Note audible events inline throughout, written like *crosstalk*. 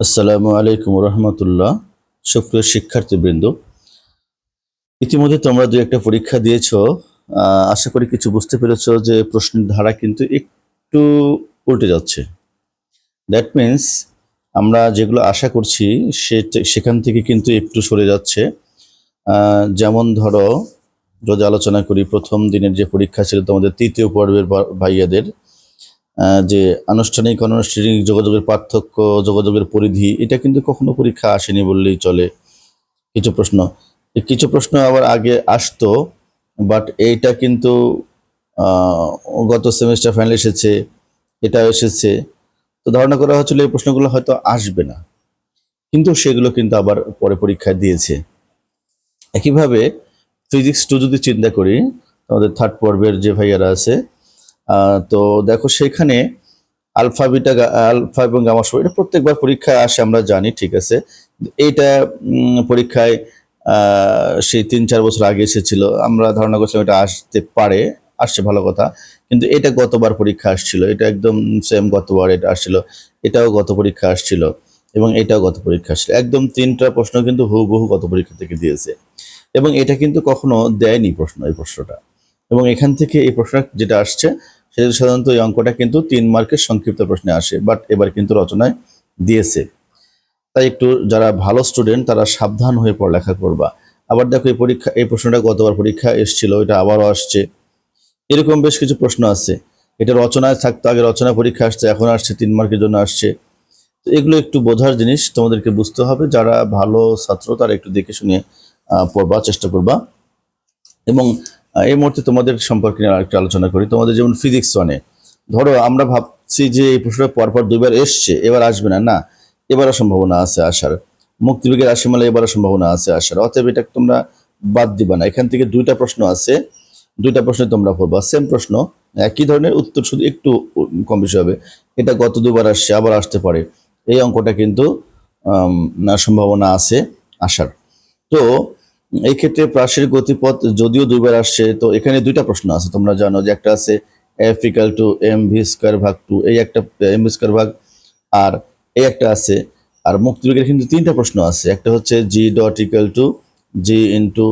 আসসালামু আলাইকুম রহমতুল্লাহ সুপ্রিয় শিক্ষার্থীবৃন্দ, ইতিমধ্যে তোমরা দু একটা পরীক্ষা দিয়েছ আশা করি কিছু বুঝতে পেরেছ যে প্রশ্নের ধারা কিন্তু একটু উল্টে যাচ্ছে। দ্যাট মিন্স আমরা যেগুলো আশা করছি সে- সেখান থেকে কিন্তু একটু সরে যাচ্ছে। যেমন ধরো যদি আলোচনা করি, প্রথম দিনের যে পরীক্ষা ছিল তোমাদের তৃতীয় পর্বের ভাইয়াদের যে আনুষ্ঠানিক অনানুষ্ঠানিক যোগাযোগের পার্থক্য, যোগাযোগের পরিধি, এটা কিন্তু কখনো পরীক্ষা আসেনি বললেই চলে। কিছু প্রশ্ন। কিছু প্রশ্ন আবার আগে আসতো বাট এইটা কিন্তু গত সেমিস্টার ফাইনাল এসেছে এটা এসেছে। তো ধারণা করা হচ্ছিল এই প্রশ্নগুলো হয়তো আসবে না। কিন্তু সেগুলো কিন্তু আবার পরে পরীক্ষা দিয়েছে। একইভাবে ফিজিক্স টু যদি চিন্তা করি, আমাদের থার্ড পর্বের যে ভাইয়ারা আছে তো দেখো সেখানে আলফা, বিটা আলফা এবং গামা সহ এটা প্রত্যেকবার পরীক্ষায় আসে, আমরা জানি, ঠিক আছে। এটা পরীক্ষায় সেই তিন, চার বছর আগে এসেছিল। আমরা ধারণা করছিলাম এটা আসতে পারে, আসছে ভালো কথা। কিন্তু এটা গতবার পরীক্ষা আসছিল। এটা একদম সেম গতবার এটা আসছিল। এটাও গত পরীক্ষা আসছিল এবং এটাও গত পরীক্ষা আসছিল। একদম তিনটা প্রশ্ন কিন্তু হুবহু গত পরীক্ষা থেকে দিয়েছে। এবং এটা কিন্তু কখনো দেয়নি প্রশ্ন এই প্রশ্নটা। এবং এখান থেকে এই প্রশ্ন যেটা আসছে সেটা সাধারণত এই অঙ্কটা কিন্তু তিন মার্কের সংক্ষিপ্ত প্রশ্নে আসে বাট এবার কিন্তু রচনায় দিয়েছে। তাই একটু যারা ভালো স্টুডেন্ট তারা সাবধান হয়ে পড়ালেখা করবা। আবার দেখো এই পরীক্ষা এই প্রশ্নটা গতবার পরীক্ষা এসেছিল এটা আবারও আসছে। এরকম বেশ কিছু প্রশ্ন আছে। এটা রচনায় থাকতো আগে রচনা পরীক্ষা আসছে এখন আসছে তিন মার্কের জন্য আসছে। তো এগুলো একটু বোঝার জিনিস তোমাদেরকে বুঝতে হবে যারা ভালো ছাত্র তারা একটু দেখে শুনে আহ, পড়বা চেষ্টা করবা। এবং এই মুহূর্তে তোমাদের সম্পর্কে নিয়ে আরেকটা আলোচনা করি। তোমাদের যেমন ফিজিক্স ওয়ানে ধরো আমরা ভাবছি যে এই প্রশ্নটা পরপর দুইবার এসছে, এবার আসবে না না, এবারও সম্ভাবনা আছে আসার। মুক্তিবেগের রাশিমালা এবারও সম্ভাবনা আছে আসার। অতএব এটা তোমরা বাদ দিবা না। এখান থেকে দুইটা প্রশ্ন আছে, দুইটা প্রশ্নে তোমরা পড়বা। সেম প্রশ্ন, একই ধরনের উত্তর শুধু একটু কম বেশি হবে। এটা গত দুবার আসছে, আবার আসতে পারে। এই অঙ্কটা কিন্তু সম্ভাবনা আছে আসার। তো এই ক্ষেত্রে প্রাসের গতিপথ যদিও দুইবার আসছে, তো এখানে দুইটা প্রশ্ন আছে। তোমরা জানো যে একটা আছে F equal to M V square ভাগ টু এই একটা এম ভি স্কোয়ার ভাগ আর এই একটা আছে। আর মুক্তিবেগের কিন্তু তিনটা প্রশ্ন আছে। একটা হচ্ছে G dot equal to G into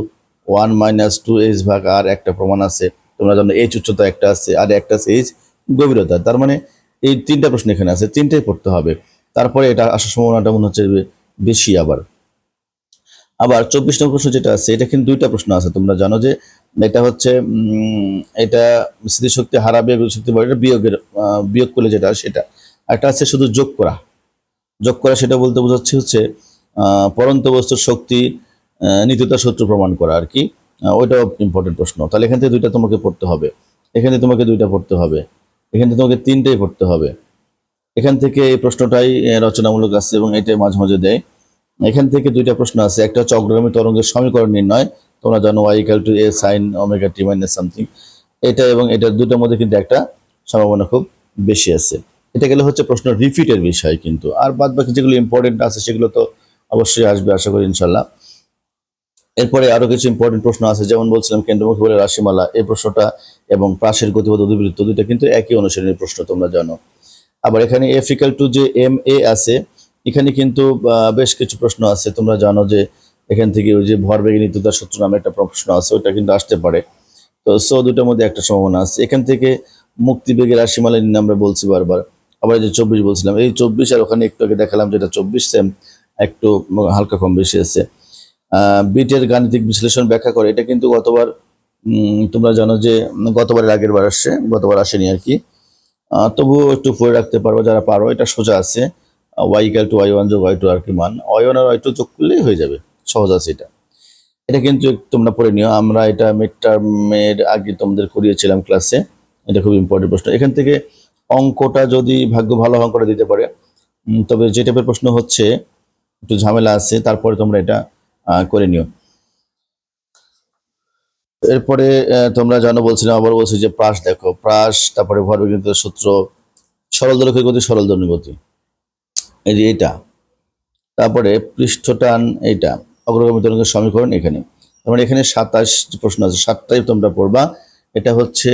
one minus two H ভাগ আর একটা প্রমাণ আছে। তোমরা জানো এইচ উচ্চতা একটা আছে আর একটা আছে এইচ গভীরতা। তার মানে এই তিনটা প্রশ্ন এখানে আছে, তিনটাই পড়তে হবে। তারপরে এটা আসার সম্ভাবনাটা মনে হচ্ছে বেশি আবার। আবার চব্বিশ নম্বর প্রশ্ন যেটা আছে, এটা কিন্তু দুইটা প্রশ্ন আছে, তোমরা জানো যে এটা হচ্ছে এটা স্মৃতিশক্তি হারাবে শক্তি বাড়বে বিয়োগের বিয়োগ করলে যেটা সেটা। একটা আছে শুধু যোগ করা। যোগ করা সেটা বলতে বোঝাচ্ছে হচ্ছে পরন্ত বস্তুর শক্তি নিত্যতা সূত্র প্রমাণ করা আর কি। ওইটাও ইম্পর্টেন্ট প্রশ্ন। তাহলে এখান থেকে দুইটা তোমাকে পড়তে হবে। এখান থেকে তোমাকে দুইটা পড়তে হবে। এখান থেকে তোমাকে তিনটাই পড়তে হবে। এখান থেকে এই প্রশ্নটাই রচনামূলক আছে এবং এটাই মাঝে মাঝে দেয়। এখান থেকে দুইটা প্রশ্ন আছে। একটা হচ্ছে অগ্রগামী তরঙ্গের সমীকরণ নির্ণয়। তোমরা জানো Y two A sine omega T minus something এটা এবং এটার দুটোর মধ্যে কিন্তু একটা সম্ভাবনা খুব বেশি আছে। এটা গেলে হচ্ছে প্রশ্ন রিপিটের বিষয় কিন্তু। আর বাদ বাকি যেগুলো ইম্পর্টেন্ট আছে সেগুলো তো অবশ্যই আসবে, আশা করি ইনশাল্লাহ এরপরে আরও কিছু ইম্পর্টেন্ট প্রশ্ন আছে। যেমন বলছিলাম, কেন্দ্রমুখী বলে রাশিমালা, এই প্রশ্নটা এবং প্রাসের গতিপথ অধিবৃত্ত দুইটা কিন্তু একই অনুসারণের প্রশ্ন, তোমরা জানো। আবার এখানে এফিক্যাল টু যে এম এ আছে এখানে কিন্তু বেশ কিছু প্রশ্ন আছে। তোমরা জানো যে এখান থেকে ওই যে ভরবেগী নিত্যতার সূত্র নামে একটা প্রশ্ন আছে, ওটা কিন্তু আসতে পারে। তো, সো দুটোর মধ্যে একটা সম্ভাবনা আছে। এখান থেকে মুক্তিবেগের রাশিমালা নিয়ে আমরা বলছি বারবার। আবার যে চব্বিশ বলছিলাম, এই চব্বিশ আর ওখানে একটু আগে দেখালাম যেটা চব্বিশ সেম, একটু হালকা কম বেশি আছে। বিটের গাণিতিক বিশ্লেষণ ব্যাখ্যা করে, এটা কিন্তু গতবার তোমরা জানো যে গতবারের আগের বার আসছে, গতবার আসেনি আর কি। তবুও একটু পড়ে রাখতে পারব যারা পারো, এটা সোজা আছে। Y equal to Y one যোগ ওয়াই টু আর কি মান ওয়াই ওয়ান আর ওয়াই টু যোগ করলেই হয়ে যাবে, সহজ আছে এটা। এটা কিন্তু তোমরা পড়ে নিও, আমরা এটা মিড টার্মের আগে তোমাদের করিয়েছিলাম ক্লাসে এটা খুব ইম্পর্টেন্ট প্রশ্ন। এখান থেকে অঙ্কটা যদি ভাগ্য ভালো অঙ্কটা দিতে পারে তবে যে টাইপের প্রশ্ন হচ্ছে, একটু ঝামেলা আছে, তারপরে তোমরা এটা করে নিও। এরপরে তোমরা জানো বলছিলাম আবার বলছি যে প্রাস দেখো, প্রাস, তারপরে ভরবেগিত সূত্র সরল দৈর্ঘ্য গতি সরল দৈর্ঘ্য গতি। এই যে এটা। তারপরে পৃষ্ঠটান এইটা। অগ্রগামী তরঙ্গের সমীকরণ এখানে। তারপরে এখানে সাতাশ প্রশ্ন আছে, সাতটাই তোমরা পড়বা। এটা হচ্ছে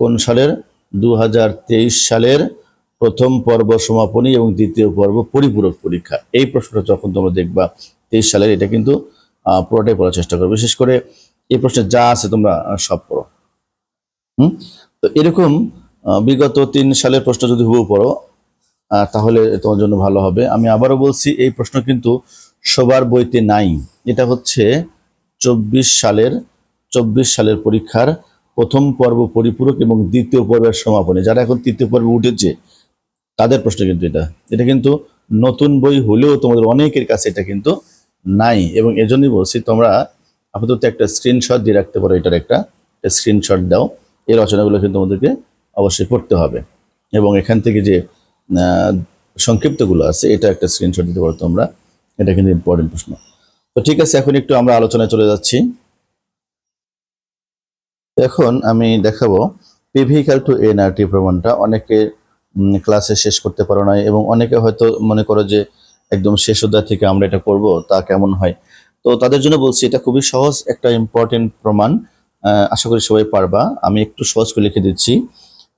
কোন সালের? দু হাজার তেইশ সালের প্রথম পর্ব সমাপনী এবং দ্বিতীয় পর্ব পরিপূরক পরীক্ষা। এই প্রশ্নটা যখন তোমরা দেখবা, তেইশ সালের, এটা কিন্তু পুরোটাই পড়ার চেষ্টা করবে। বিশেষ করে এই প্রশ্নে যা আছে তোমরা সব পড়ো। হুম? তো এরকম বিগত তিন সালের প্রশ্ন যদি হুবহু পড়ো তাহলে তোমার জন্য ভালো হবে। আমি আবারও বলছি, এই প্রশ্ন কিন্তু সবার বইতে নাই। এটা হচ্ছে চব্বিশ সালের চব্বিশ সালের পরীক্ষার প্রথম পর্ব পরিপূরক এবং দ্বিতীয় পর্বের সমাপনী। যারা এখন তৃতীয় পর্বে উঠেছে, তাদের প্রশ্ন কিন্তু এটা। এটা কিন্তু নতুন বই হলেও তোমাদের অনেকের কাছে এটা কিন্তু নাই। এবং এজন্যই বলছি, তোমরা আপাতত একটা স্ক্রিনশট দিয়ে রাখতে পারো, এটার একটা স্ক্রিনশট দাও। এই রচনাগুলো কিন্তু তোমাদেরকে অবশ্যই পড়তে হবে। এবং এখান থেকে যে সংক্ষিপ্তগুলো আছে, এটা একটা স্ক্রিনশট দিতে পারো তোমরা। এটা কিন্তু ইম্পর্টেন্ট প্রশ্ন। তো ঠিক আছে, এখন একটু আমরা আলোচনায় চলে যাচ্ছি। এখন আমি দেখাবো পিভিক্যাল টু এনআরটি প্রমাণটা। অনেকে ক্লাসে শেষ করতে পারো না এবং অনেকে হয়তো মনে করো যে একদম শেষ অধ্যায় থেকে আমরা এটা করব, তা কেমন হয়? তো তাদের জন্য বলছি, এটা খুবই সহজ একটা ইম্পর্টেন্ট প্রমাণ। আশা করি সবাই পারবা। আমি একটু সহজ করে লিখে দিচ্ছি।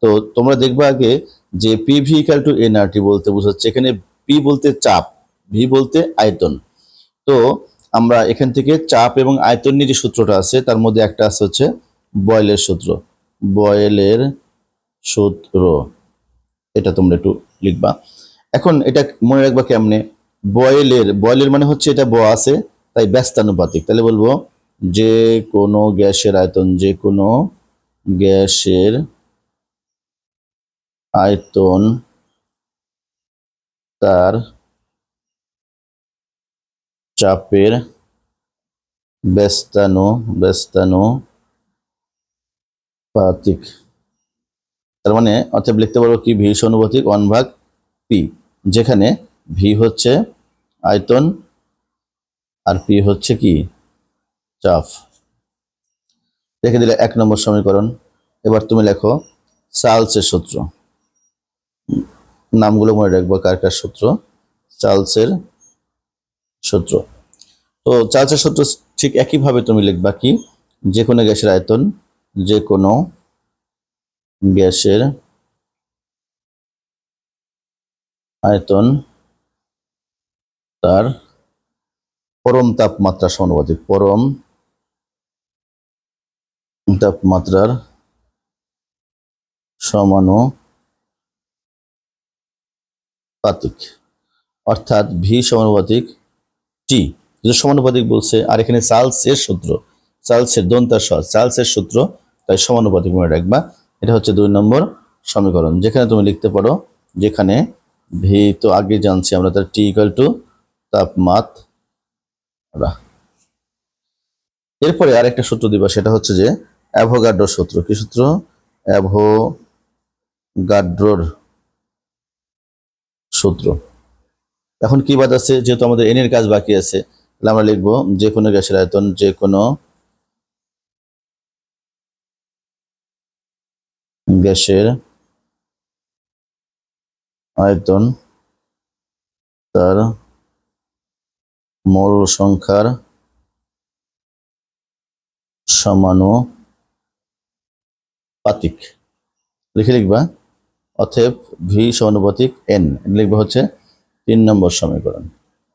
তো তোমরা দেখবা আগে যে পি ভিকাল টু এনআরটি বলতে বোঝাচ্ছে। এখানে পি বলতে চাপ ভি বলতে আয়তন। তো আমরা এখান থেকে চাপ এবং আয়তন নিয়ে যে সূত্রটা আছে, তার মধ্যে একটা আছে হচ্ছে বয়েলের সূত্র। বয়েলের সূত্র। এটা তোমরা একটু লিখবা। এখন এটা মনে রাখবা কেমনে? বয়েলের বয়েলের মানে হচ্ছে এটা ব আছে, তাই ব্যস্তানুপাতিক। তাহলে বলব যে কোনো গ্যাসের আয়তন, যে কোনো গ্যাসের আয়তন তার চাপের ব্যস্তানু ব্যস্তানু পাতিক। তার মানে অর্থাৎ লিখতে পারব কি? ভি সমানুপাতিক ওয়ান পি, যেখানে ভি হচ্ছে আয়তন আর পি হচ্ছে কি? চাপ। রেখে দিলে এক নম্বর সমীকরণ। এবার তুমি লেখো চার্লসের সূত্র। নামগুলো মনে রাখব, কার কার সূত্র চার্লসের সূত্র তো চার্লসের সূত্র ঠিক একইভাবে তুমি লিখবা কি? যে কোনো গ্যাসের আয়তন, যে কোনো গ্যাসের আয়তন তার পরম তাপমাত্রা সমানুপাতিক, পরম তাপমাত্রার সমানুপাতিক। অর্থাৎ ভি সমানুপাতিক টি যে সমানুপাতিক বলছে, আর এখানে চার্লসের সূত্র, চার্লসের দন্তার সহ চার্লসের সূত্র, তাই সমানুপাতিক মনে রাখবা। এটা হচ্ছে দুই নম্বর সমীকরণ। যেখানে তুমি লিখতে পারো, যেখানে ভি তো আগে জানছি আমরা, তার টি ইকাল টু তাপমাত্রা। এরপরে আরেকটা সূত্র দিবা, সেটা হচ্ছে যে অ্যাভোগাড্রোর সূত্র। কি সূত্র? অ্যাভোগাড্রোর সূত্র। এখন কি বাদ আছে? যেহেতু আমাদের এনের কাজ বাকি আছে, তাহলে আমরা লিখব যে কোনো গ্যাসের আয়তন, যে কোনো গ্যাসের আয়তন তার মোল সংখ্যার সমানুপাতিক। লিখে লিখবা। অতএব ভি সমানুপাতিক এন। লিখবা হচ্ছে তিন নম্বর সমীকরণ।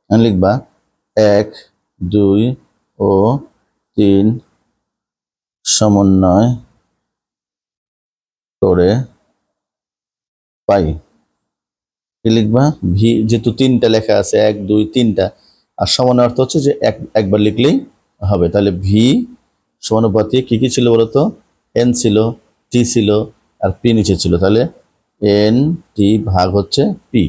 এখানে লিখবা এক, দুই ও তিন সমন্বয় করে পাই। কি লিখবা? ভি যেহেতু তিনটা লেখা আছে, এক, দুই, তিনটা, আর সমান অর্থ হচ্ছে যে এক, একবার লিখলেই হবে। তাহলে ভি সমানুপাতিক কি কি ছিল বলতো? এন ছিল, টি ছিল, আর পি নিচে ছিল। তাহলে এন টি ভাগ হচ্ছে পি।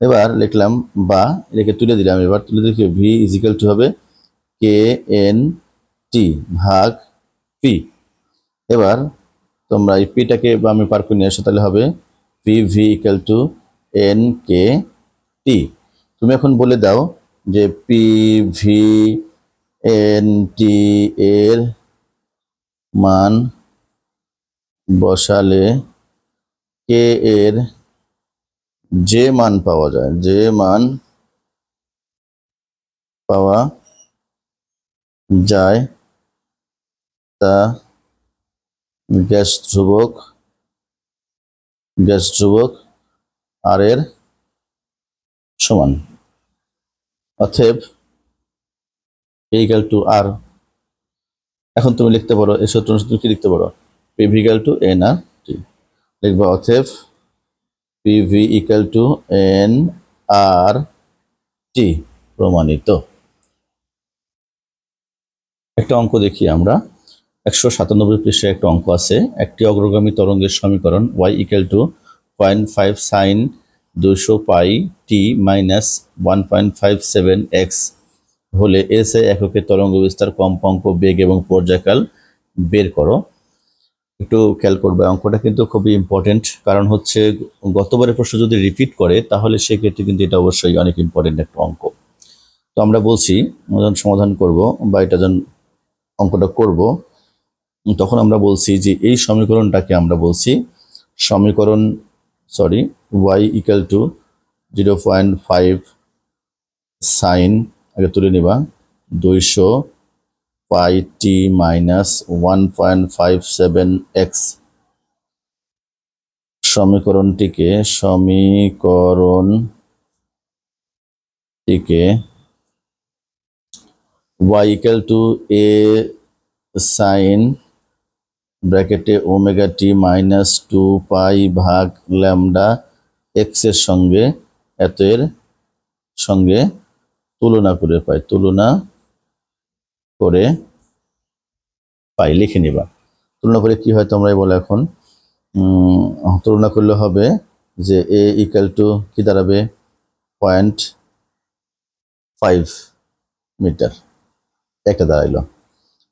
এবার লিখলাম বা, এটাকে তুলে দিলাম, এবার তুলে দিলে ভি ইজিক্যাল টু হবে কে এন টি ভাগ পি এবার তোমরা এই পিটাকে বা আমি পার করে নিয়ে আসো, তাহলে হবে P V equal to N K T তুমি এখন বলে দাও যে পি ভি এন টি এর মান বসালে কে এর যে মান পাওয়া যায়, যে মান পাওয়া যায় তা গ্যাস ধ্রুবক গ্যাস ধ্রুবক আর এর সমান। অতএব ইকাল টু আর এখন তুমি লিখতে পারো, এই অনুসারে তুমি কি লিখতে পারো? PV equal to N R লিখবা অতএব PV equal to N R T প্রমাণিত। একটা অঙ্ক দেখি আমরা। একশো সাতানব্বই পৃষ্ঠায় একটা অঙ্ক আছে। একটি অগ্রগামী তরঙ্গের সমীকরণ Y equal to point five sine দুশো pi T minus one point five seven X হলে এস এককে তরঙ্গ বিস্তার কম্পাঙ্ক বেগ এবং পর্যায়কাল বের করো। একটু খেয়াল করবে, অঙ্কটা কিন্তু খুবই ইম্পর্টেন্ট কারণ হচ্ছে, গতবারের প্রশ্ন যদি রিপিট করে, তাহলে সেক্ষেত্রে কিন্তু এটা অবশ্যই অনেক ইম্পর্টেন্ট একটা অঙ্ক। তো আমরা বলছি যখন সমাধান করব বা এটা যখন অঙ্কটা করব, তখন আমরা বলছি যে এই সমীকরণটাকে আমরা বলছি, সমীকরণ sorry Y equal to zero point five sine আগে তুলে নিবা, দুইশো pi T minus one point five seven X সমীকরণটিকে সমীকরণটিকে y equal to A sine ব্র্যাকেটে omega T minus two pi ভাগ ল্যামডা এক্সের সঙ্গে এত এর সঙ্গে তুলনা করে পাই, তুলনা করে পাই, লিখে নিবা। তুলনা করে কি হয় তোমরাই বলো এখন। তুলনা করলে হবে যে এ ইকাল টু কি দাঁড়াবে? পয়েন্ট ফাইভ মিটার একটা দাঁড়াইলো।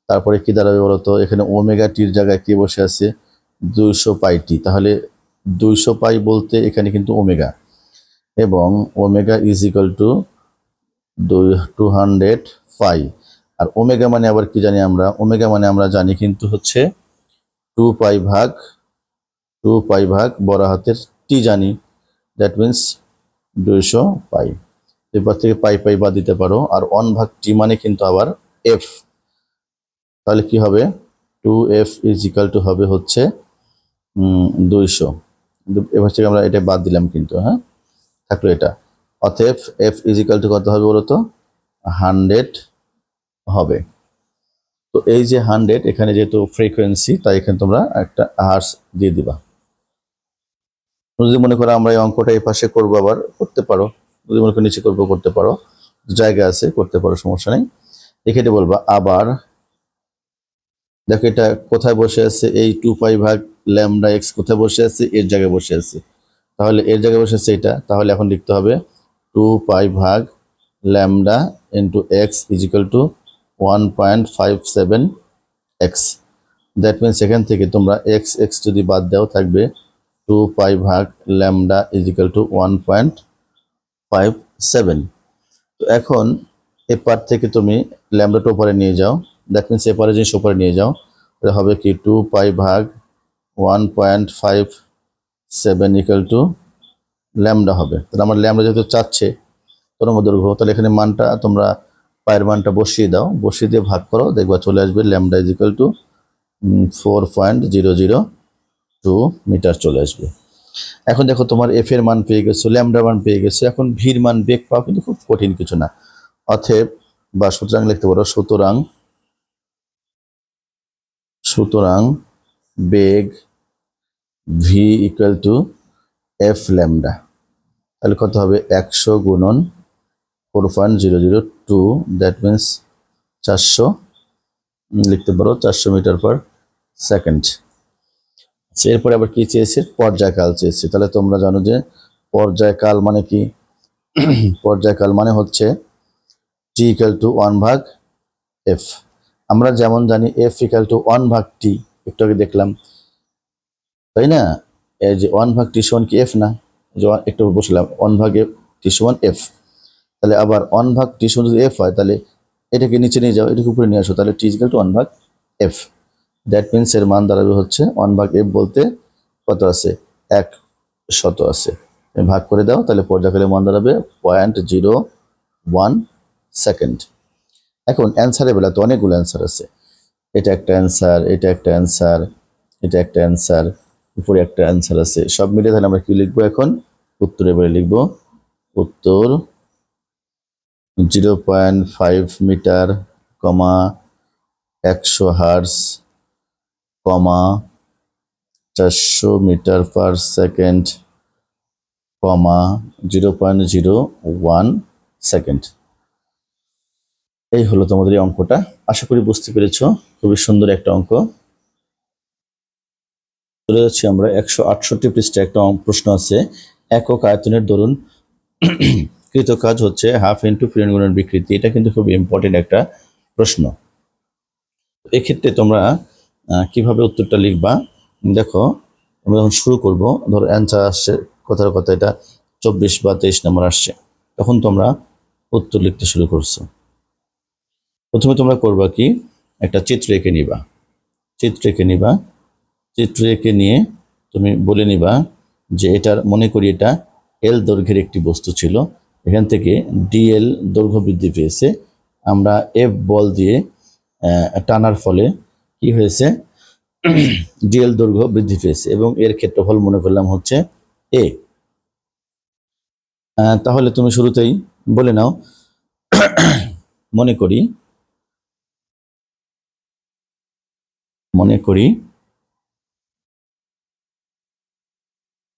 তারপরে কি দাঁড়াবে বলতো এখানে ওমেগা টির জায়গায় কি বসে আছে? দুইশো পাই টি তাহলে দুইশো পাই বলতে এখানে কিন্তু ওমেগা এবং ওমেগা ইজ ইকাল টু দুই টু হান্ড্রেড ফাইভ আর ওমেগা মানে আবার কি জানি আমরা? ওমেগা মানে আমরা জানি কিন্তু হচ্ছে টু পাই ভাগ, টু পাই ভাগ বড় হাতের টি জানি। দ্যাট মিন্স দুইশো পাই। এরপর থেকে পাই পাই বাদ দিতে পারো। আর ওয়ান ভাগ টি মানে কিন্তু আবার এফ তাহলে কি হবে? Two F is equal to হবে হচ্ছে দুইশো। এবার থেকে আমরা এটা বাদ দিলাম কিন্তু হ্যাঁ? থাকল এটা। অতএব এফ ইজ ইকাল টু কত হবে বলতো? হান্ড্রেড হবে। তো এই যে হান্ড্রেড এখানে যেহেতু ফ্রিকোয়েন্সি তাই এখানে তোমরা একটা হার্স দিয়ে দিবা। যদি মনে করো আমরা এই অঙ্কটা এই পাশে করব আবার, করতে পারো। যদি মনে করো নিচে করব, করতে পারো। জায়গা আছে, করতে পারো, সমস্যা নেই। এখানে বলবা আবার, দেখো এটা কোথায় বসে আছে? এই টু পাই ভাগ ল্যামডা এক্স কোথায় বসে আছে? এর জায়গায় বসে আছে। তাহলে এর জায়গায় বসে আছে এটা। তাহলে এখন লিখতে হবে টু পাই ভাগ lambda into X is equal to one point five seven X that means এখান থেকে তোমরা এক্স এক্স যদি বাদ দাও, থাকবে টু পাই ভাগ lambda is equal to one point five seven তো এখন এ পার থেকে তুমি ল্যামডাটা উপরে নিয়ে যাও। দ্যাট মিনস এপারে জিনিস উপরে নিয়ে যাও। তাহলে হবে কি টু পাই ভাগ one point five seven equal to lambda হবে। তাহলে আমার ল্যামডা যেহেতু চাচ্ছে তরঙ্গ দৈর্ঘ্য, তাহলে এখানে মানটা তোমরা পায়ের মানটা বসিয়ে দাও, বসিয়ে দিয়ে ভাগ করো, দেখবা চলে আসবে lambda is equal to four point zero zero two metre চলে আসবে। এখন দেখো তোমার এফ এর মান পেয়ে গেছো ল্যামডা মান পেয়ে গেছো, এখন ভির মান বেগ পাওয়া কিন্তু খুব কঠিন কিছু না। অথব বা সুতরাং লিখতে পারো, সুতরাং সুতরাং বেগ V equal to F lambda তাহলে কত হবে? একশো গুণন four point zero zero two that means চারশো লিখতে পারো, চারশো মিটার পার সেকেন্ড আচ্ছা এরপরে আবার কি চেয়েছে? পর্যায়কাল চেয়েছে। তাহলে তোমরা জানো যে পর্যায়কাল মানে কি? *clears throat* পর্যায়কাল মানে হচ্ছে টি ইকাল টু ওয়ান ভাগ এফ আমরা যেমন জানি এফ ইকাল টু ওয়ান ভাগ টি একটু আগে দেখলাম। তাই না? এই যে ওয়ান ভাগ টি সমান কি এফ না? একটু বসলাম ওয়ান ভাগ এফ টি সমান এফ তাহলে আবার ওয়ান ভাগ টি সমান যদি এফ হয়, তাহলে এটাকে নিচে নিয়ে যাও, এটাকে উপরে নিয়ে আসো, তাহলে টি ইকাল টু ওয়ান ভাগ এফ দ্যাট মিনস এর মান দাঁড়াবে হচ্ছে ওয়ান ভাগ এফ বলতে কত আছে? এক শত আছে। তুমি ভাগ করে দাও, তাহলে পর্যায়কালের মান দাঁড়াবে পয়েন্ট জিরো ওয়ান সেকেন্ড এখন অ্যান্সারের বেলা তো অনেকগুলো অ্যান্সার আছে। এটা একটা অ্যান্সার এটা একটা অ্যান্সার এটা একটা অ্যান্সার উপরে একটা অ্যান্সার আছে। সব মিলে তাহলে আমরা কি লিখব এখন? উত্তর এবারে লিখব। উত্তর zero point five metre comma একশো হার্স কমা চারশো metre per second comma zero point zero one second এই হলো তোমাদের এই অঙ্কটা। আশা করি বুঝতে পেরেছ। খুবই সুন্দর একটা অঙ্ক। চলে যাচ্ছি আমরা একশো আটষট্টি পৃষ্ঠা একটা প্রশ্ন আছে, একক আয়তনের দরুন কৃত কাজ হচ্ছে হাফ ইন্টু গুণের বিকৃতি। এটা কিন্তু খুব ইম্পর্টেন্ট একটা প্রশ্ন। এক্ষেত্রে তোমরা কীভাবে উত্তরটা লিখবা? দেখো, আমরা যখন শুরু করব, ধরো অ্যান্সার আসছে, কথার কথা এটা চব্বিশ বা তেইশ নম্বর আসছে। তখন তোমরা উত্তর লিখতে শুরু করছ। প্রথমে তোমরা করবা কি? একটা চিত্র এঁকে নিবা। চিত্র এঁকে নিবা। চিত্র এঁকে নিয়ে তুমি বলে নিবা যে এটার, মনে করি এটা এল দৈর্ঘ্যের একটি বস্তু ছিল। এখান থেকে ডিএল দৈর্ঘ্য বৃদ্ধি পেয়েছে। আমরা এফ বল দিয়ে টানার ফলে কি হয়েছে? *clears throat* ডিএল দৈর্ঘ্য বৃদ্ধি পেয়েছে এবং এর ক্ষেত্রফল মনে করলাম হচ্ছে এ তাহলে তুমি শুরুতেই বলে নাও। *clears throat* মনে করি মনে করি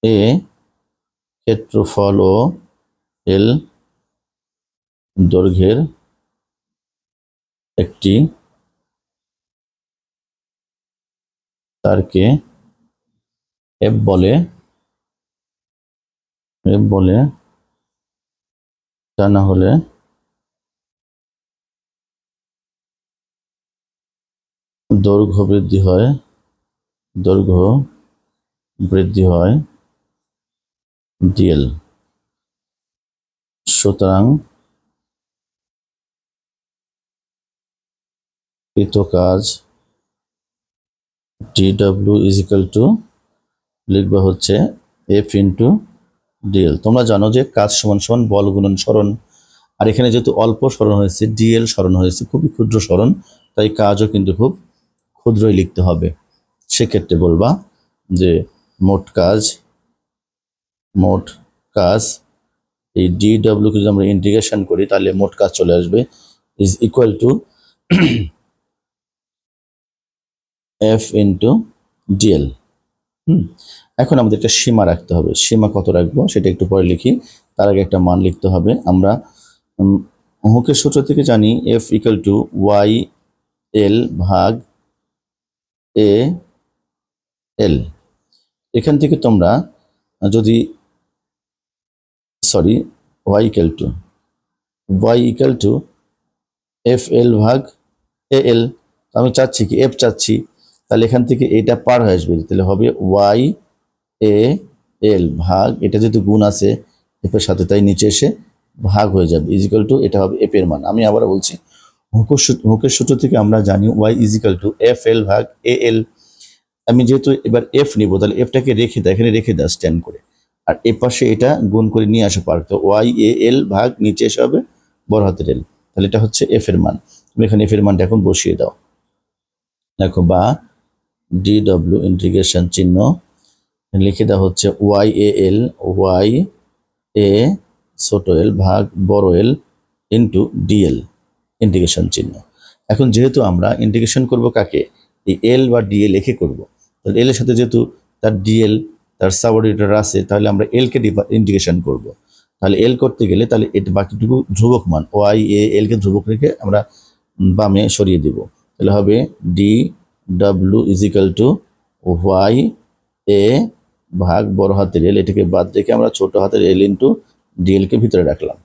এ ক্ষেত্রফল ও এল দৈর্ঘ্যের একটি তারকে এফ বলে। এফ বলে তা না হলে দৈর্ঘ্য বৃদ্ধি হয়, দৈর্ঘ্য বৃদ্ধি হয় ডিএল সুতরাং কৃত কাজ D W is equal to লিখবা হচ্ছে এফ ইন্টু ডিএল তোমরা জানো যে কাজ সমান সমান বল গুণন সরণ আর এখানে যেহেতু অল্প স্মরণ হয়েছে ডিএল স্মরণ হয়েছে, খুবই ক্ষুদ্র সরণ তাই কাজও কিন্তু খুব ক্ষুদ্রই লিখতে হবে। সেক্ষেত্রে বলবা যে মোট কাজ মোট কাজ এই ডি ডাব্লিউকে যদি আমরা ইন্টিগ্রেশন করি, তাহলে মোট কাজ চলে আসবে is equal to F into DL hmm? এখন আমাদের একটা সীমা রাখতে হবে। সীমা কত রাখব? সেটা একটু পরে লিখি। তার আগে একটা মান লিখতে হবে। আমরা হুকের সূত্র থেকে জানি F equal to Y L ভাগ এ এল এখান থেকে তোমরা যদি sorry Y equal to Y equal to F L ভাগ এ এল আমি চাচ্ছি কি এফ চাচ্ছি, তাহলে এখান থেকে এটা পার হয়ে আসবে, তাহলে হবে ওয়াই এ এল ভাগ, এটা যেহেতু গুণ আছে এফের সাথে তাই নিচে এসে ভাগ হয়ে যাবে ইজিক্যাল টু এটা হবে এফ এর মান, আমি আবার বলছি হুকের হুকের সূত্র থেকে আমরা জানি Y is equal to F L ভাগ এ এল আমি যেহেতু এবার এফ নিব, তাহলে এফটাকে রেখে দেয় এখানে রেখে দাও স্ট্যান্ড করে। আর এ পাশে এটা গুণ করে নিয়ে আসা পারত ওয়াই এ এল ভাগ নিচে এসে হবে বড় হাতের এল। তাহলে এটা হচ্ছে এফ এর মান। তুমি এখানে এফ এর মানটা এখন বসিয়ে দাও। দেখো বা ডি ডব্লিউ ইন্টিগ্রেশন চিহ্ন লিখে দেওয়া হচ্ছে Y A L, Y A ছোট এল ভাগ বড় এল ইন্টু ডিএল ইন্টিগ্রেশন চিহ্ন। এখন যেহেতু আমরা ইন্টিগ্রেশন করব কাকে? এই এল বা ডিএল লিখে করব। তাহলে এল এর সাথে যেহেতু তার ডিএল তার সাবঅর্ডিনেটর আছে, তাহলে আমরা এলকে ইন্টিগ্রেশন করব। তাহলে এল করতে গেলে তাহলে এটা বাকিটুকু ধ্রুবক মান ওয়াই এ এলকে ধ্রুবক রেখে আমরা বামে সরিয়ে দিব। তাহলে হবে D W is equal to Y A ভাগ বড় হাতের এল এটাকে বাদ রেখে আমরা ছোট হাতের এল ইন্টু ডিএলকে ভিতরে রাখলাম।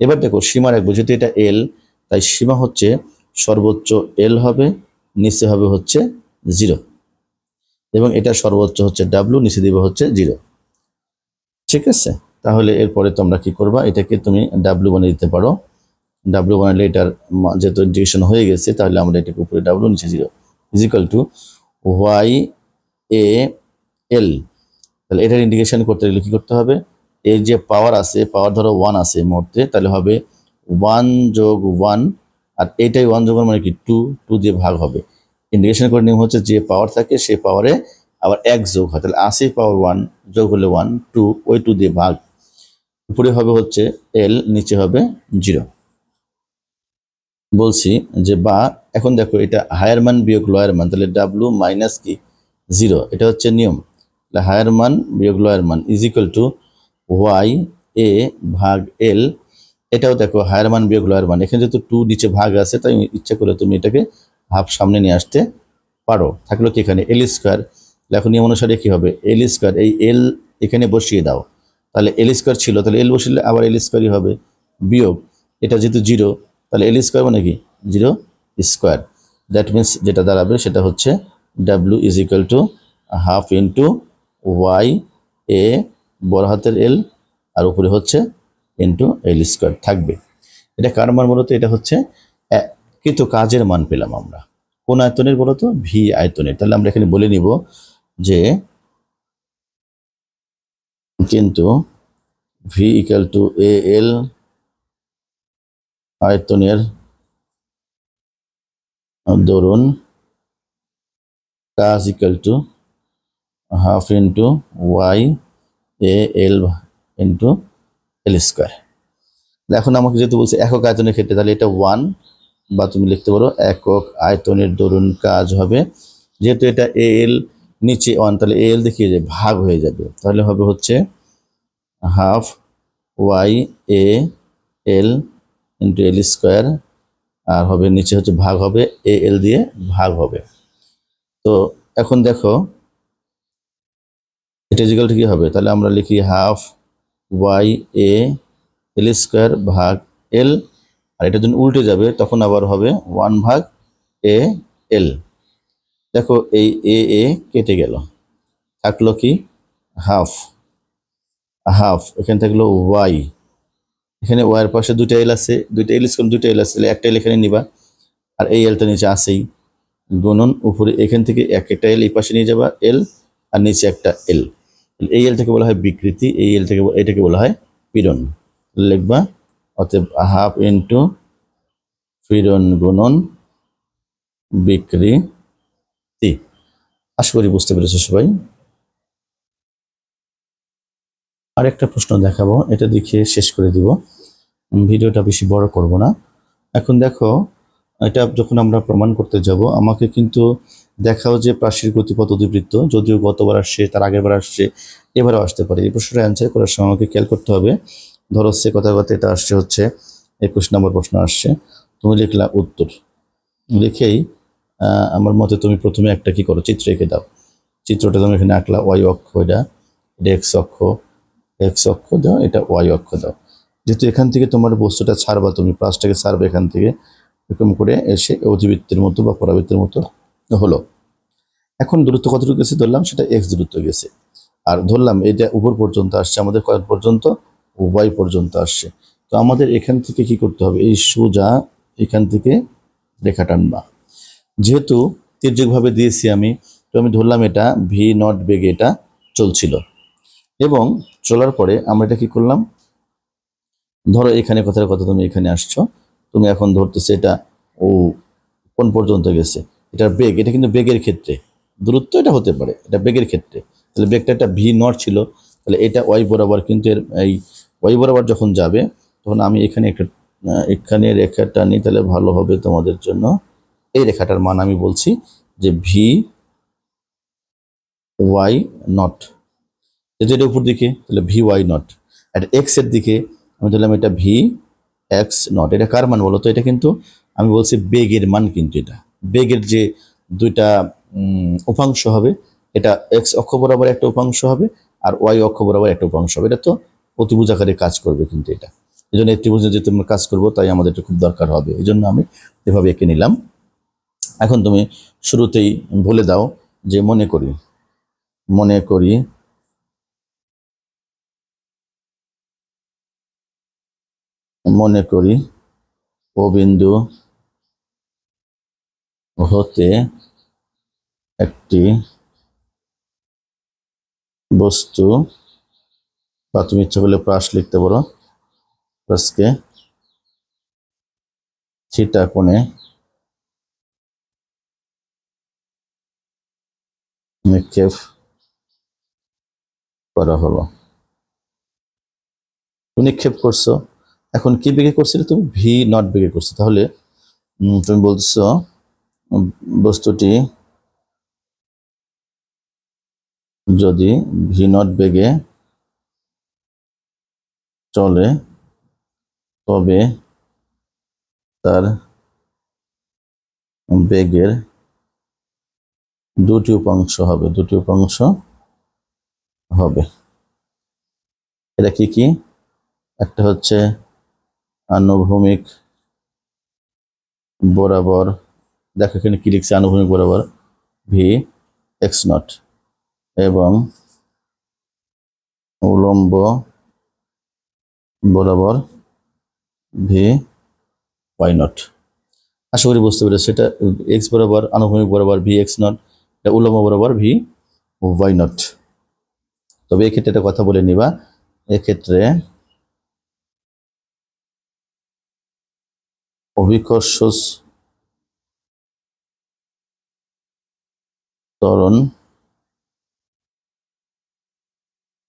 এবার দেখো সীমা রাখব, যেহেতু এটা এল তাই সীমা হচ্ছে সর্বোচ্চ এল হবে, নিচে হবে হচ্ছে জিরো এবং এটা সর্বোচ্চ হচ্ছে ডাব্লু নিচে দিবে হচ্ছে জিরো ঠিক আছে? তাহলে এরপরে তোমরা কি করবা? এটাকে তুমি ডাব্লু বানিয়ে দিতে পারো। ডাব্লু বানালে এটার যেহেতু ইন্টিগ্রেশন হয়ে গেছে, তাহলে আমরা এটাকে উপরে ডাব্লু নিচে zero is equal to Y A L তাহলে এটার ইন্টিগ্রেশন করতে গেলে কী করতে হবে? এর যে পাওয়ার আছে পাওয়ার ধরো ওয়ান আছে মুহূর্তে, তাহলে হবে ওয়ান যোগ ওয়ান আর এটাই ওয়ান যোগ মানে কি? টু টু দিয়ে ভাগ হবে। ইন্টিগ্রেশন করে নিয়ম হচ্ছে যে পাওয়ার থাকে সে পাওয়ারে আবার এক যোগ হয়। তাহলে আশি পাওয়ার ওয়ান যোগ হলে ওয়ান টু ওই টু দিয়ে ভাগ। উপরে হবে হচ্ছে এল নিচে হবে জিরো বলছি যে বা, এখন দেখো এটা হায়ার মান বিয়োগ লয়ার মান, তাহলে ডাব্লু মাইনাস কি? জিরো এটা হচ্ছে নিয়ম। তাহলে হায়ার মান বিয়োগ লয়ার মান is equal to Y A ভাগ এল এটাও দেখো হায়ার মান বিয়োগ লয়ার মান। এখানে যেহেতু টু নিচে ভাগ আছে, তাই ইচ্ছা করে তুমি এটাকে হাফ সামনে নিয়ে আসতে পারো। থাকল কি এখানে? এল স্কোয়ার এখন নিয়ম অনুসারে কি হবে? এল স্কোয়ার এই এল এখানে বসিয়ে দাও। তাহলে এল স্কোয়ার ছিল, তাহলে এল বসিলে আবার এল স্কোয়ারই হবে। বিয়োগ, এটা যেহেতু জিরো তাহলে এল স্কোয়ার মানে কি? জিরো স্কোয়ার দ্যাট মিন্স যেটা দাঁড়াবে সেটা হচ্ছে W is equal to half into Y A বড় হাতের এল আর উপরে হচ্ছে ইন্টু এল স্কোয়ার থাকবে। এটা কার বলতো? এটা হচ্ছে কিন্তু কাজের মান পেলাম আমরা। কোন আয়তনের বলতো ভি আয়তনের। তাহলে আমরা এখানে বলে নিব যে কিন্তু V equal to A L আয়তনের ধরুন কাজ equal to half into Y A L into L square এখন আমাকে যেহেতু বলছে একক আয়তনের ক্ষেত্রে, তাহলে এটা ওয়ান বা তুমি লিখতে পারো, একক আয়তনের দরুন কাজ হবে। যেহেতু এটা এ এল নিচে ওয়ান তাহলে এ এল দেখিয়ে যে ভাগ হয়ে যাবে। তাহলে হবে হচ্ছে half Y A L into L square আর হবে নিচে হচ্ছে ভাগ হবে এ এল দিয়ে ভাগ হবে। তো এখন দেখো এটা ইজিক্যাল কি হবে? তাহলে আমরা লিখি half Y A L square ভাগ এল আর এটা যখন উল্টে যাবে, তখন আবার হবে ওয়ান ভাগ এ এল। দেখো, এই এ এ কেটে গেল। থাকল কি? হাফ। হাফ। এখানে থাকল ওয়াই। এখানে ওয়াইয়ের পাশে দুটো এল আছে। দুইটা এল স্কোয়ার দুটো এল আছে। একটা এল এখানে নিবা। আর এই এলটা নিচে আসেই গুণন উপরে, এখান থেকে এক একটা এল এই পাশে নিয়ে যাবা, এল, আর নিচে একটা এল। এই এলটাকে বলা হয় বিকৃতি, এই এলটাকে এটাকে বলা হয় পীড়ন। লিখবা অতএব হাফ ইন্টু পীড়ন গুণন বিকৃতি আশা করি বুঝতে পেরেছ সবাই। আর একটা প্রশ্ন দেখাবো, এটা দেখিয়ে শেষ করে দিব। ভিডিওটা বেশি বড় করব না। এখন দেখো, এটা যখন আমরা প্রমাণ করতে যাব, আমাকে কিন্তু দেখাও যে প্রাচীর গতিপথ অধিবৃত্ত, যদিও গতবার আসছে, তার আগের বার আসছে, এবারও আসতে পারে। এই প্রশ্নটা অ্যান্সার করার সময় আমাকে খেয়াল করতে হবে। ধরো হচ্ছে কথা কথা এটা আসছে হচ্ছে একুশ নম্বর প্রশ্ন আসছে। তুমি লিখলা উত্তর। লিখেই আমার মতে তুমি প্রথমে একটা কি করো? চিত্র এঁকে দাও। চিত্রটা তুমি এখানে আঁকলা ওয়াই অক্ষ এটা। এটা এক্স অক্ষ। এক্স অক্ষ দাও, এটা ওয়াই অক্ষ দাও। যেহেতু এখান থেকে তোমার বস্তুটা ছাড়বা, তুমি প্লাসটাকে ছাড়বে এখান থেকে, এরকম করে এসে অধিবৃত্তের মতো বা পরাবৃত্তের মতো হলো। এখন দূরত্ব কতটুকু গেছে ধরলাম, সেটা এক্স দূরত্ব গেছে। আর ধরলাম, এটা উপর পর্যন্ত আসছে, আমাদের কয়েক পর্যন্ত ওয়াই পর্যন্ত আসছে। তো আমাদের এখান থেকে কি করতে হবে? এই সোজা এখান থেকে রেখা টানবা। যেহেতু তির্যকভাবে দিয়েছি আমি, তো আমি ধরলাম এটা ভি নট বেগে এটা চলছিল। এবং চলার পরে আমরা এটা কি করলাম? ধরো এখানে কথার কথা তুমি এখানে আসছো, তুমি এখন ধরতেছে এটা ও কোন পর্যন্ত গেছে? এটার বেগ, এটা কিন্তু বেগের ক্ষেত্রে। দূরত্ব এটা হতে পারে, এটা বেগের ক্ষেত্রে। তাহলে বেগটা একটা ভি নট ছিল তাহলে এটা ওয়াই বরাবর কিন্তু এর এই ওয়াই বরাবর যখন যাবে, তখন আমি এখানে একটা, এখানে রেখাটা নিই, তাহলে ভালো হবে তোমাদের জন্য। এই রেখাটার মান আমি বলছি যে ভি ওয়াই নট যেহেতু এটা উপর দিকে, তাহলে ভি ওয়াই নট আর এক্সের দিকে, আমি ধরলাম এটা ভি এক্স নট এটা কার মান বলো তো? এটা কিন্তু আমি বলছি বেগের মান কিন্তু এটা। বেগের যে দুইটা উপাংশ হবে, এটা এক্স অক্ষ বরাবর একটা উপাংশ হবে আর ওয়াই অক্ষ বরাবর একটা উপাংশ হবে। এটা তো অতিভুজ আকারে কাজ করবে কিন্তু এটা। এই জন্য ত্রিভুজে যেহেতু আমরা কাজ করব, তাই আমাদের খুব দরকার হবে। এই জন্য আমি এভাবে এঁকে নিলাম। এখন তুমি শুরুতেই বলে দাও যে মনে করি মনে করি। মনে করি, ও হতে একটি বস্তু বা তুমি ইচ্ছা করলে প্রাস লিখতে পারো। প্রাসকে থিটা কোণে নিক্ষেপ করা হলো। নিক্ষেপ করছ। এখন কি বেগে করছিলে তুমি? ভি নট বেগে করছ। তাহলে তুমি বলছো বস্তুটি যদি ভি নট বেগে চলে, তবে তার বেগের দুটি উপাংশ হবে, দুটি উপাংশ হবে। এটা কি কি? একটা হচ্ছে আনুভূমিক বরাবর, দেখো এখানে কি লিখছে, আনুভূমিক বরাবর ভি এক্স নট এবং উলম্ব বরাবর ভি ওয়াই নট আশা করি বুঝতে পেরেছি সেটা এক্স বরাবর, আনুভূমিক বরাবর ভি এক্স নট এটা উলম্ব বরাবর ভি ওয়াই নট তবে এক্ষেত্রে একটা কথা বলে নিবা, এক্ষেত্রে অভিকর্ষ ত্বরণ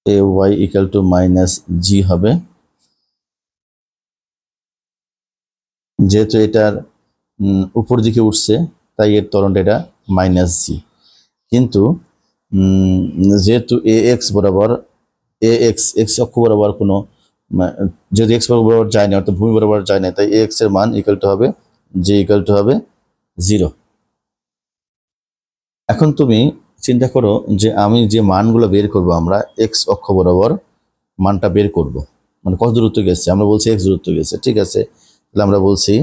A Y equal to minus G হবে। যেহেতু এটার উপর দিকে উঠছে, তাই এর ত্বরণটা এটা মাইনাস জি কিন্তু যেহেতু এ এক্স বরাবর এ এক্স এক্স অক্ষ বরাবর কোনো যেহেতু এক্স বরাবর যায় না, অর্থাৎ ভূমি বরাবর যায় না, তাই এ এক্সের মান ইকাল টু হবে জি ইকাল টু হবে জিরো এখন তুমি চিন্তা করো যে আমি যে মানগুলো বের করব আমরা এক্স অক্ষ বরাবর মানটা বের করব। মানে কত দূরত্ব গেছে? আমরা বলছি এক্স দূরত্ব গেছে, ঠিক আছে? তাহলে আমরা বলছি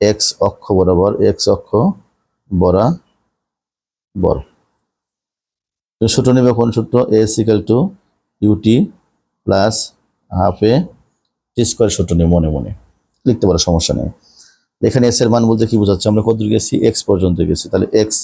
এক্স অক্ষ বরাবর এক্স অক্ষ বরাবর। তো সূত্র নেবে কোন সূত্র? A equal to UT plus half A T square সূত্র নেই মনে মনে। লিখতে পারো, সমস্যা নেই। এখানে এস এর মান বলতে কি বোঝাচ্ছে? আমরা কত দূর গেছি? এক্স পর্যন্ত গেছি। তাহলে এক্স